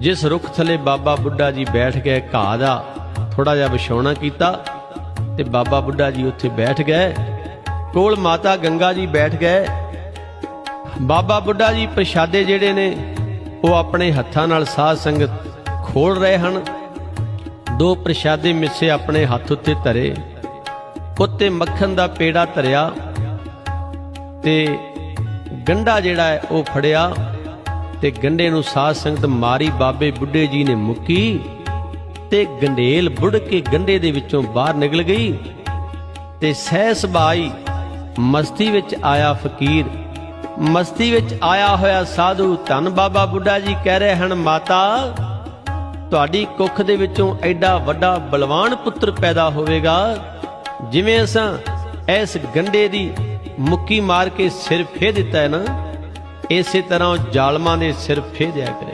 ਜਿਸ ਰੁੱਖ ਥਲੇ ਬਾਬਾ ਬੁੱਢਾ ਜੀ ਬੈਠ ਗਏ, ਘਾਹ ਦਾ ਥੋੜਾ ਜਿਹਾ ਵਿਛਾਉਣਾ ਕੀਤਾ ਤੇ ਬਾਬਾ ਬੁੱਢਾ ਜੀ ਉੱਥੇ ਬੈਠ ਗਏ। ਕੋਲ ਮਾਤਾ ਗੰਗਾ ਜੀ ਬੈਠ ਗਏ। ਬਾਬਾ ਬੁੱਢਾ ਜੀ ਪ੍ਰਸ਼ਾਦੇ ਜਿਹੜੇ ਨੇ, ਉਹ ਆਪਣੇ ਹੱਥਾਂ ਨਾਲ ਸਾਧ ਸੰਗਤ ਖੋਲ ਰਹੇ ਹਨ। ਦੋ ਪ੍ਰਸ਼ਾਦੇ ਮਿੱਸੇ ਆਪਣੇ ਹੱਥ ਉੱਤੇ ਧਰੇ। ਉੱਤੇ ਮੱਖਣ ਦਾ ਪੇੜਾ ਧਰਿਆ ਤੇ ਗੰਡਾ ਜਿਹੜਾ ਹੈ ਉਹ ਫੜਿਆ। ਤੇ ਗੰਡੇ ਨੂੰ ਸਾਧ ਸੰਗਤ ਮਾਰੀ ਬਾਬੇ ਬੁੱਢੇ ਜੀ ਨੇ ਮੁੱਕੀ ਤੇ ਗੰਡੇਲ ਬੁੜ ਕੇ ਗੰਡੇ ਦੇ ਵਿੱਚੋਂ ਬਾਹਰ ਨਿਕਲ ਗਈ ਤੇ ਸਹਿਸ ਬਾਈ ਮਸਤੀ ਵਿੱਚ ਆਇਆ ਫਕੀਰ। ਮਸਤੀ ਵਿੱਚ ਆਇਆ ਹੋਇਆ ਸਾਧੂ, ਧੰਨ ਬਾਬਾ ਬੁੱਢਾ ਜੀ ਕਹਿ ਰਹੇ ਹਨ, ਮਾਤਾ, ਤੁਹਾਡੀ ਕੁੱਖ ਦੇ ਵਿੱਚੋਂ ਐਡਾ ਵੱਡਾ ਬਲਵਾਨ ਪੁੱਤਰ ਪੈਦਾ ਹੋਵੇਗਾ। ਜਿਵੇਂ ਅਸਾਂ ਇਸ ਗੰਡੇ ਦੀ ਮੁੱਕੀ ਮਾਰ ਕੇ ਸਿਰ ਫੇ ਦਿੱਤਾ ਹੈ ਨਾ ਇਸੇ ਤਰ੍ਹਾਂ ਜ਼ਾਲਮਾਂ ਦੇ ਸਿਰ ਫੇ ਦਿਆ ਕਰੇ।